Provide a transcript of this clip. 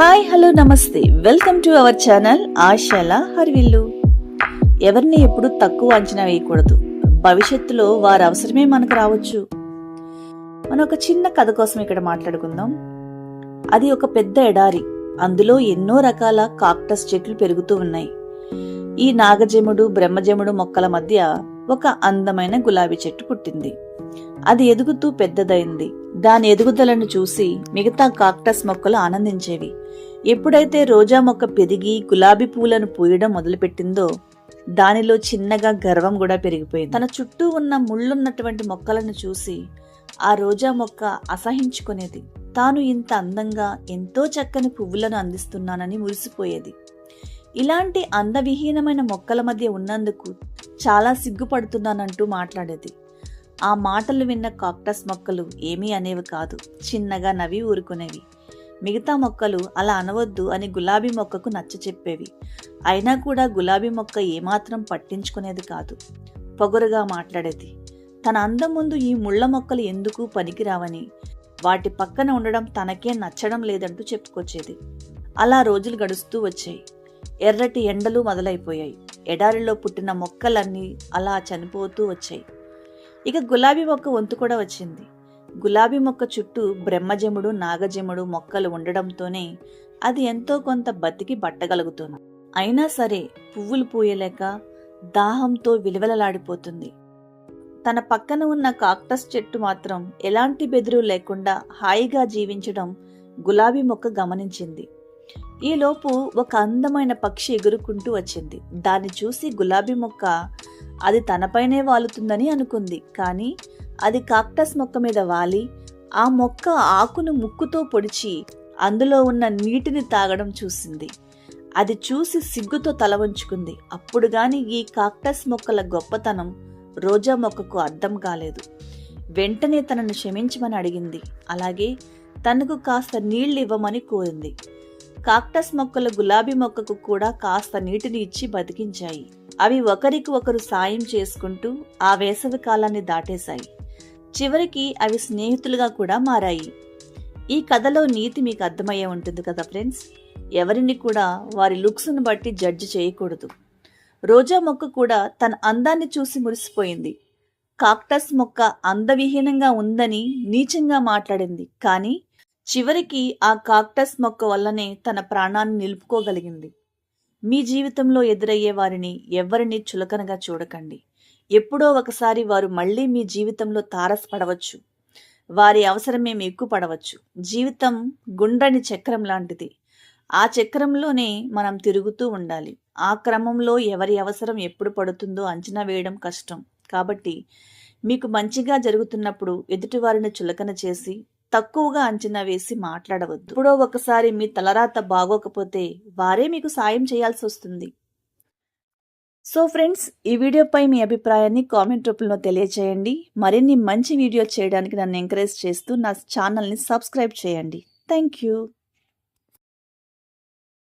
Hi hello నమస్తే. Welcome to our channel Ashala Harivillu. ఎవరిని ఎప్పుడు తక్కువ అంచనా వేయకూడదు. భవిష్యత్తులో వారి అవసరమే మనకు రావచ్చు. మనం ఒక చిన్న కథ కోసం ఇక్కడ మాట్లాడుకుందాం. అది ఒక పెద్ద ఎడారి. అందులో ఎన్నో రకాల కాక్టస్ చెట్లు పెరుగుతూ ఉన్నాయి. ఈ నాగజముడు బ్రహ్మజముడు మొక్కల మధ్య ఒక అందమైన గులాబీ చెట్టు పుట్టింది. అది ఎదుగుతూ పెద్దదైంది. దాని ఎదుగుదలను చూసి మిగతా కాక్టస్ మొక్కలు ఆనందించేవి. ఎప్పుడైతే రోజా మొక్క పెరిగి గులాబీ పూలను పూయడం మొదలుపెట్టిందో దానిలో చిన్నగా గర్వం కూడా పెరిగిపోయింది. తన చుట్టూ ఉన్న ముళ్ళున్నటువంటి మొక్కలను చూసి ఆ రోజా మొక్క అసహించుకునేది. తాను ఇంత అందంగా ఎంతో చక్కని పువ్వులను అందిస్తున్నానని మురిసిపోయేది. ఇలాంటి అందవిహీనమైన మొక్కల మధ్య ఉన్నందుకు చాలా సిగ్గుపడుతున్నానంటూ మాట్లాడేది. ఆ మాటలు విన్న కాక్టస్ మొక్కలు ఏమీ అనేవి కాదు చిన్నగా నవ్వి ఊరుకునేవి. మిగతా మొక్కలు అలా అనవద్దు అని గులాబీ మొక్కకు నచ్చ చెప్పేవి. అయినా కూడా గులాబీ మొక్క ఏమాత్రం పట్టించుకునేది కాదు. పొగరుగా మాట్లాడేది. తన అందం ముందు ఈ ముళ్ళ మొక్కలు ఎందుకు పనికిరావని వాటి పక్కన ఉండడం తనకే నచ్చడం లేదంటూ చెప్పుకొచ్చేది. అలా రోజులు గడుస్తూ వచ్చాయి. ఎర్రటి ఎండలు మొదలైపోయాయి. ఎడారిలో పుట్టిన మొక్కలన్నీ అలా చనిపోతూ వచ్చాయి. ఇక గులాబీ మొక్క వంతు కూడా వచ్చింది. గులాబీ మొక్క చుట్టూ బ్రహ్మజముడు నాగజముడు మొక్కలు ఉండడంతోనే అది ఎంతో కొంత బతికి బట్టగలుగుతుంది. అయినా సరే పువ్వులు పూయలేక దాహంతో విలువలలాడిపోతుంది. తన పక్కన ఉన్న కాక్టస్ చెట్టు మాత్రం ఎలాంటి బెదురు లేకుండా హాయిగా జీవించడం గులాబీ మొక్క గమనించింది. ఈలోపు ఒక అందమైన పక్షి ఎగురుకుంటూ వచ్చింది. దాన్ని చూసి గులాబీ మొక్క అది తనపైనే వాలుతుందని అనుకుంది. కానీ అది కాక్టస్ మొక్క మీద వాలి ఆ మొక్క ఆకును ముక్కుతో పొడిచి అందులో ఉన్న నీటిని తాగడం చూసింది. అది చూసి సిగ్గుతో తల వంచుకుంది. అప్పుడు గాని ఈ కాక్టస్ మొక్కల గొప్పతనం రోజా మొక్కకు అర్థం కాలేదు. వెంటనే తనను క్షమించమని అడిగింది. అలాగే తనకు కాస్త నీళ్ళు ఇవ్వమని కోరింది. కాక్టస్ మొక్కలు గులాబీ మొక్కకు కూడా కాస్త నీటిని ఇచ్చి బతికించాయి. అవి ఒకరికి ఒకరు సాయం చేసుకుంటూ ఆ వేసవి కాలాన్ని దాటేశాయి. చివరికి అవి స్నేహితులుగా కూడా మారాయి. ఈ కథలో నీతి మీకు అర్థమయ్యే ఉంటుంది కదా ఫ్రెండ్స్? ఎవరిని కూడా వారి లుక్స్ను బట్టి జడ్జి చేయకూడదు. రోజా మొక్క కూడా తన అందాన్ని చూసి మురిసిపోయింది. కాక్టస్ మొక్క అందవిహీనంగా ఉందని నీచంగా మాట్లాడింది. కానీ చివరికి ఆ కాక్టస్ మొక్క వల్లనే తన ప్రాణాన్ని నిలుపుకోగలిగింది. మీ జీవితంలో ఎదురయ్యే వారిని ఎవరిని చులకనగా చూడకండి. ఎప్పుడో ఒకసారి వారు మళ్ళీ మీ జీవితంలో తారసపడవచ్చు. వారి అవసరమే మీకు పడవచ్చు. జీవితం గుండ్రని చక్రం లాంటిది. ఆ చక్రంలోనే మనం తిరుగుతూ ఉండాలి. ఆ క్రమంలో ఎవరి అవసరం ఎప్పుడు పడుతుందో అంచనా వేయడం కష్టం. కాబట్టి మీకు మంచిగా జరుగుతున్నప్పుడు ఎదుటివారిని చులకన చేసి తక్కువగా అంచనా వేసి మాట్లాడవద్దు. ఎప్పుడో ఒకసారి మీ తలరాత బాగోకపోతే వారే మీకు సాయం చేయాల్సి వస్తుంది. సో ఫ్రెండ్స్ ఈ వీడియోపై మీ అభిప్రాయాన్ని కామెంట్ రూపంలో తెలియచేయండి. మరిన్ని మంచి వీడియోలు చేయడానికి నన్ను ఎంకరేజ్ చేస్తూ నా ఛానల్ని సబ్స్క్రైబ్ చేయండి. Thank you